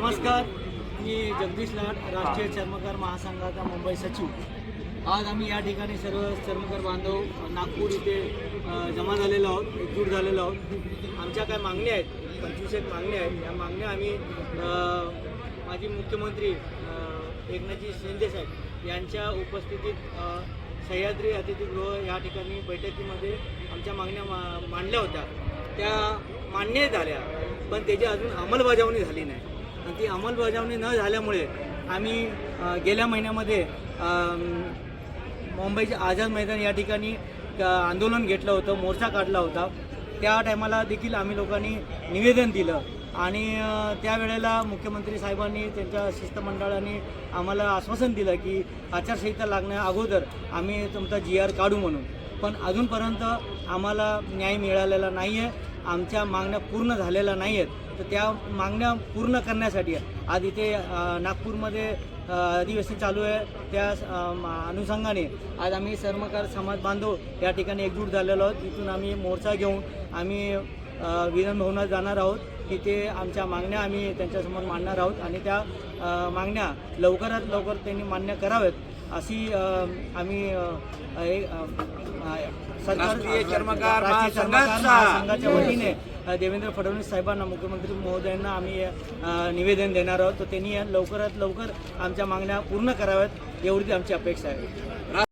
नमस्कार. मी जगदीश लाड राष्ट्रीय चर्मकार महासंघाचा मुंबई सचिव. आज आम्ही या ठिकाणी सर्व चर्मकार बांधव नागपूर इथे जमा झालेलो आहोत एकजूट झालेलो आहोत. आमच्या काय मागण्या आहेत? पंचवीस एक मागण्या आहेत. या मागण्या आम्ही माजी मुख्यमंत्री एकनाथजी शिंदे साहेब यांच्या उपस्थितीत सह्याद्री अतिथीगृह या ठिकाणी बैठकीमध्ये आमच्या मागण्या मा मांडल्या होत्या. त्या मान्य झाल्या पण त्याची अजून अंमलबजावणी झाली नाही. आणि ती अंमलबजावणी न झाल्यामुळे आम्ही गेल्या महिन्यामध्ये मुंबईचे मुंबईच्या आझाद मैदान या ठिकाणी आंदोलन घेतलं होतं मोर्चा काढला होता. त्या टायमाला देखील आम्ही लोकांनी निवेदन दिलं आणि त्यावेळेला मुख्यमंत्री साहेबांनी त्यांच्या शिष्टमंडळाने आम्हाला आश्वासन दिलं की आचारसंहिता लागण्या अगोदर आम्ही तुमचा जी आर काढू म्हणून. पण अजूनपर्यंत आम्हाला न्याय मिळालेला नाही आहे आमच्या मागण्या पूर्ण झालेल्या नाही आहेत तर त्या मागण्या पूर्ण करण्यासाठी आज इथे नागपूरमध्ये अधिवेशन चालू आहे. त्या अनुषंगाने आज आम्ही सर्मकार समाज बांधव या ठिकाणी एकजूट झालेलो आहोत. इथून आम्ही मोर्चा घेऊन आम्ही अ, विधान भवनात जाणार आहोत. तिथे आमच्या मागण्या आम्ही त्यांच्यासमोर मांडणार आहोत आणि त्या मागण्या लवकरात लवकर त्यांनी मान्य कराव्यात अशी आम्ही सरकार चर्मकार. महासंघाच्या वतीने देवेंद्र फडणवीस साहेबांना मुख्यमंत्री महोदयांना आम्ही निवेदन देणार आहोत. तर त्यांनी लवकरात लवकर आमच्या मागण्या पूर्ण कराव्यात एवढी आमची अपेक्षा आहे.